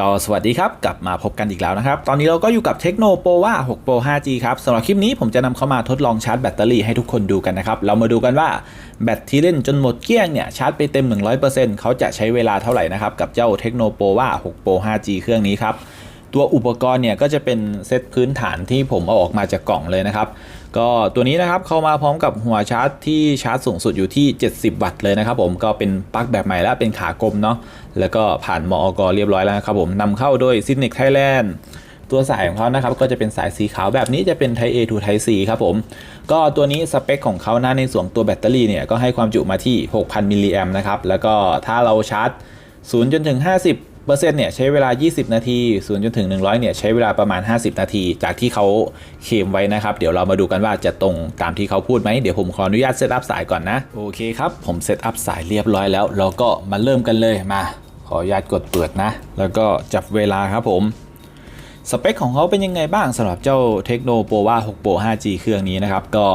ก็สวัสดีครับ กลับมาพบกันอีกแล้วนะครับ ตอนนี้เราก็อยู่กับเทคโนโปว่า6 Pro 5G ครับสำหรับคลิปนี้ผมจะนำเข้ามาทดลองชาร์จแบตเตอรี่ให้ทุกคนดูกันนะครับ เรามาดูกันว่าแบตที่เล่นจนหมดเกลี้ยงเนี่ยชาร์จไปเต็ม 100%เขาจะใช้เวลาเท่าไหร่นะครับ กับเจ้าเทคโนโปว่า6 Pro 5G เครื่องนี้ครับ ตัวอุปกรณ์เนี่ยก็จะเป็นเซตพื้นฐานที่ผมเอาออกมาจากกล่องเลยนะครับ ก็ตัวนี้นะครับเข้ามาพร้อมกับหัวชาร์จที่ชาร์จสูงสุดอยู่ที่ 70 วัตต์เลยนะครับผมก็เป็นปลั๊กแบบใหม่และเป็นขากลมเนาะแล้วก็ผ่านมอกเรียบร้อยแล้วนะครับผมนำเข้าโดย s y n e c Thailand ตัวสายของเขานะครับก็จะเป็นสายสีขาวแบบนี้จะเป็น Type A to Type C ครับผม ก็ตัวนี้สเปคของเขานะในส่วนตัวแบตเตอรี่เนี่ยก็ให้ความจุมาที่ 6,000 มิลลิแอมนะครับ แล้วก็ถ้าเราชาร์จ 0 จนถึง 50 ปอร์เซ็นต์เนี่ยใช้เวลา 20 นาที0จนถึง 100เนี่ยใช้เวลาประมาณ 50 นาที จากที่เขาเคมไว้นะครับ เดี๋ยวเรามาดูกันว่าจะตรงตามที่เขาพูดไหมเดี๋ยวผมขออนุญาตเซตอัพสายก่อนนะ โอเคครับ ผมเซตอัพสายเรียบร้อยแล้ว เราก็มาเริ่มกันเลยมา ขออนุญาตกดเปิดนะ แล้วก็จับเวลาครับผมสเปคของเขาเป็นยังไงบ้างสำหรับเจ้าเทคโนโปว่า6 Pro 5G เครื่องนี้นะครับก็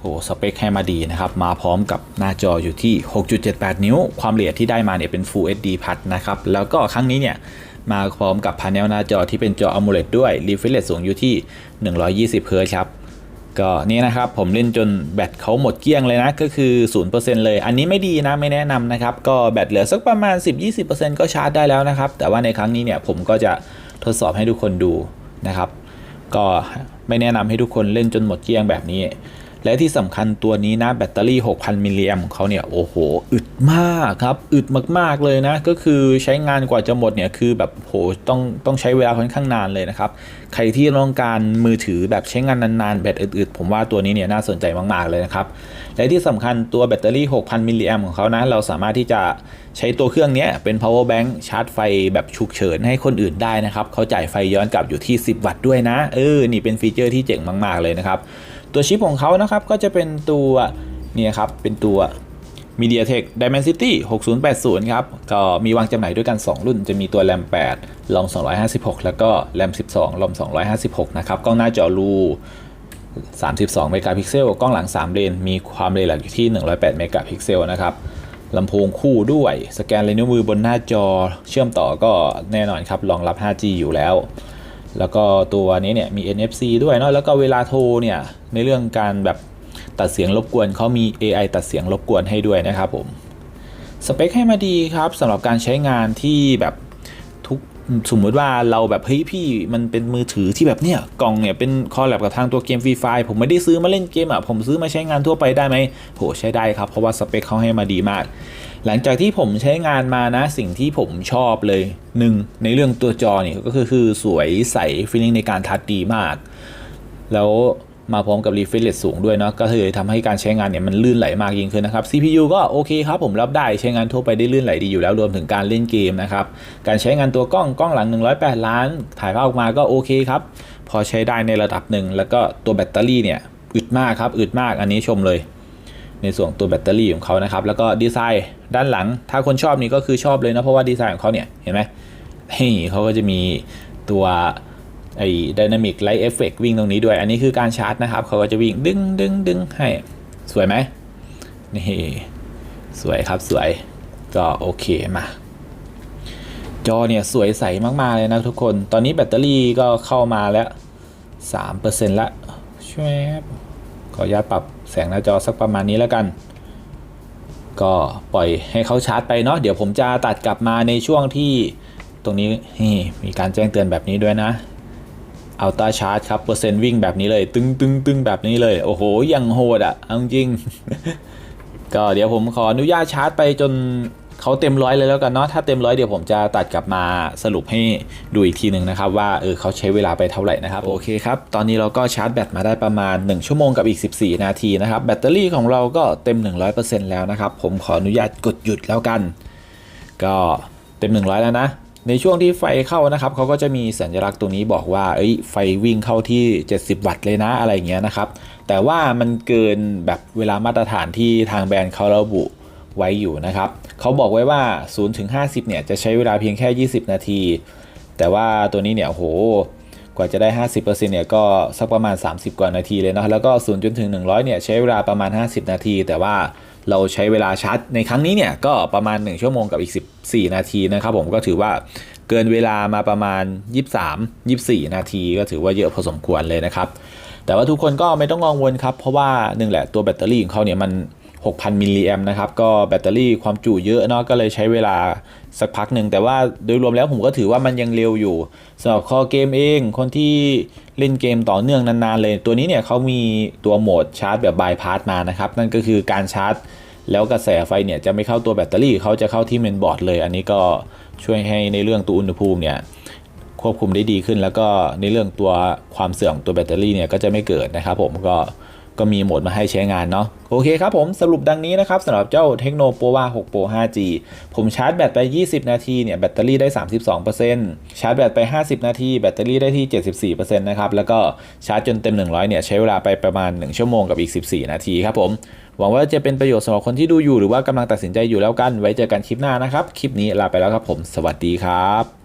โหสเปคให้มาดีนะครับ มาพร้อมกับหน้าจออยู่ที่ 6.78 นิ้ว ความละเอียดที่ได้มาเนี่ยเป็น Full HD Plus นะครับ แล้วก็ครั้งนี้เนี่ยมาพร้อมกับพาเนลหน้าจอที่เป็นจอ AMOLED ด้วย refresh rate สูงอยู่ที่ 120 Hz ครับ ก็นี่นะครับผมเล่นจนแบตเขาหมดเกลี้ยงเลยนะ ก็คือ 0%เลย อันนี้ไม่ดีนะไม่แนะนำนะครับ ก็แบตเหลือสักประมาณ 10-20%ก็ชาร์จได้แล้วนะครับ แต่ว่าในครั้งนี้เนี่ยผมก็จะทดสอบให้ทุกคนดูนะครับ ก็ไม่แนะนำให้ทุกคนเล่นจนหมดเกลี้ยงแบบนี้ และที่สำคัญตัวนี้นะแบตเตอรี่ 6,000 มิลลิแอมของเขาเนี่ยโอ้โห อึดมากครับ อึดมากๆเลยนะ ก็คือใช้งานกว่าจะหมดเนี่ยคือแบบโหต้องต้องใช้เวลาค่อนข้างนานเลยนะครับ ใครที่ต้องการมือถือแบบใช้งานนานๆแบตอึดๆผมว่าตัวนี้เนี่ยน่าสนใจมากๆเลยนะครับ และที่สำคัญตัวแบตเตอรี่ 6,000 มิลลิแอมของเขานะเราสามารถที่จะใช้ตัวเครื่องนี้เป็น power bank ชาร์จไฟแบบฉุกเฉินให้คนอื่นได้นะครับเขาจ่ายไฟย้อนกลับอยู่ที่ 10 วัตต์ด้วยนะ เออ นี่เป็นฟีเจอร์ที่เจ๋งมาก ๆ เลยนะครับ ตัวชิปของเขานะครับก็จะเป็นตัวเนี่ยครับเป็นตัว MediaTek Dimensity 6080 ครับ ก็มีวางจำหน่ายด้วยกัน 2 รุ่น จะมีตัว RAM 8 ROM 256 แล้วก็ RAM 12 ROM 256 นะครับ กล้องหน้าจอรู 32 เมกะพิกเซล กล้องหลัง 3 เลน มีความเร็วหลักอยู่ที่ 108 เมกะพิกเซลนะครับ ลำโพงคู่ด้วย สแกนลายนิ้วมือบนหน้าจอ เชื่อมต่อก็แน่นอนครับ รองรับ 5G อยู่แล้ว แล้วก็ตัวนี้เนี่ยมี NFC ด้วยเนาะแล้วก็เวลาโทรเนี่ยในเรื่องการแบบตัดเสียงรบกวนเขามี AI ตัดเสียงรบกวนให้ด้วยนะครับผมสเปคให้มาดีครับสำหรับการใช้งานที่แบบทุกสมมติว่าเราแบบเฮ้ยพี่มันเป็นมือถือที่แบบเนี่ยกล่องเนี่ยเป็นคอลแลบกับทางตัวเกมฟรีไฟผมไม่ได้ซื้อมาเล่นเกมอะผมซื้อมาใช้งานทั่วไปได้ไหมโหใช้ได้ครับ เพราะว่าสเปคเขาให้มาดีมาก หลังจากที่ผมใช้งานมานะสิ่งที่ผมชอบเลยหนึ่งในเรื่องตัวจอเนี่ยก็คือคือสวยใสฟีลลิ่งในการทัชดีมาก แล้วมาพร้อมกับ refresh rate สูงด้วยเนาะก็เลยทำให้การใช้งานเนี่ยมันลื่นไหลมากยิ่งขึ้นนะครับ CPU ก็โอเคครับผมรับได้ใช้งานทั่วไปได้ลื่นไหลดีอยู่แล้วรวมถึงการเล่นเกมนะครับ การใช้งานตัวกล้องกล้องหลัง 108 ล้าน ถ่ายภาพออกมาก็โอเคครับ พอใช้ได้ในระดับหนึ่งแล้วก็ตัวแบตเตอรี่เนี่ยอึดมากครับอึดมากอันนี้ชมเลย ในส่วนตัวแบตเตอรี่ของเขานะครับ แล้วก็ดีไซน์ด้านหลัง ถ้าคนชอบนี่ก็คือชอบเลยนะเพราะว่าดีไซน์ของเขาเนี่ยเห็นไหมเฮ้เขาก็จะมีตัวไอ้ Dynamic Light Effect วิ่งตรงนี้ด้วย อันนี้คือการชาร์จนะครับ เขาก็จะวิ่งดึงดึงดึงให้ สวยไหมนี่สวยครับสวยก็โอเคมาจอเนี่ยสวยใสมากๆเลยนะทุกคน ตอนนี้แบตเตอรี่ก็เข้ามาแล้ว 3%ละช่ไหมครับข ออนุญาตปรับแสงหน้าจอสักประมาณนี้แล้วกัน ก็ปล่อยให้เขาชาร์จไปเนาะเดี๋ยวผมจะตัดกลับมาในช่วงที่ตรงนี้นี่มีการแจ้งเตือนแบบนี้ด้วยนะอัลต้าชาร์จครับเปอร์เซ็นต์วิ่งแบบนี้เลย ตึงตึงตึงแบบนี้เลย โอ้โห ยังโหดอะ่ะจริงก็เดี๋ยวผมขออนุญาตชาร์จไปจน เขาเต็มร้อยเลยแล้วกันเนาะถ้าเต็มร้อยเดี๋ยวผมจะตัดกลับมาสรุปให้ดูอีกทีหนึ่งนะครับว่าเออเขาใช้เวลาไปเท่าไหร่นะครับโอเคครับตอนนี้เราก็ชาร์จแบตมาได้ประมาณ 1 ชั่วโมงกับอีก 14 นาทีนะครับแบตเตอรี่ของเราก็เต็ม 100%แล้วนะครับผมขออนุญาตกดหยุดแล้วกัน ก็เต็ม 100 แล้วนะในช่วงที่ไฟเข้านะครับเขาก็จะมีสัญลักษณ์ตรงนี้บอกว่าเอ้ยไฟวิ่งเข้าที่ 70 วัตต์เลยนะอะไรเงี้ยนะครับ แต่ว่ามันเกินแบบเวลามาตรฐานที่ทางแบรนด์เขาระบุ ไว้อยู่นะครับเขาบอกไว้ว่า 0 ถึง 50 เนี่ยจะใช้เวลาเพียงแค่ 20 นาที แต่ว่าตัวนี้เนี่ยโหกว่าจะได้ 50%เนี่ยก็สักประมาณ 30 กว่านาทีเลยเนาะแล้วก็0จนถึง 100 เนี่ยใช้เวลาประมาณ 50 นาที แต่ว่าเราใช้เวลาชาร์จในครั้งนี้เนี่ยก็ประมาณ 1 ชั่วโมงกับอีก 14 นาทีนะครับผมก็ถือว่าเกินเวลามาประมาณ 23 24 นาที ก็ถือว่าเยอะพอสมควรเลยนะครับแต่ว่าทุกคนก็ไม่ต้องกังวลครับ เพราะว่าหนึ่งแหละตัวแบตเตอรี่ของเขาเนี่ยมัน 6,000 มิลลิแอมนะครับ ก็แบตเตอรี่ความจุเยอะเนาะก็เลยใช้เวลาสักพักหนึ่ง แต่ว่าโดยรวมแล้วผมก็ถือว่ามันยังเร็วอยู่สำหรับคอเกมเอง คนที่เล่นเกมต่อเนื่องนานๆเลย ตัวนี้เนี่ยเขามีตัวโหมดชาร์จแบบบายพาสมานะครับ นั่นก็คือการชาร์จ แล้วกระแสไฟเนี่ยจะไม่เข้าตัวแบตเตอรี่เขาจะเข้าที่เมนบอร์ดเลย อันนี้ก็ช่วยให้ในเรื่องตัวอุณหภูมิเนี่ยควบคุมได้ดีขึ้น แล้วก็ในเรื่องตัวความเสื่อมตัวแบตเตอรี่เนี่ยก็จะไม่เกิดนะครับผมก็ ก็มีโหมดมาให้ใช้งานเนาะโอเคครับผมสรุปดังนี้นะครับสำหรับเจ้าเทคโนโปวา6 Pro 5G ผมชาร์จแบตไป 20 นาทีเนี่ยแบตเตอรี่ได้ 32%ชาร์จแบตไป 50 นาที แบตเตอรี่ได้ที่ 74%นะครับแล้วก็ชาร์จจนเต็ม 100เนี่ยใช้เวลาไปประมาณ 1 ชั่วโมงกับอีก 14 นาทีครับผมหวังว่าจะเป็นประโยชน์สำหรับคนที่ดูอยู่หรือว่ากำลังตัดสินใจอยู่แล้วกันไว้เจอกันคลิปหน้านะครับคลิปนี้ลาไปแล้วครับผม สวัสดีครับ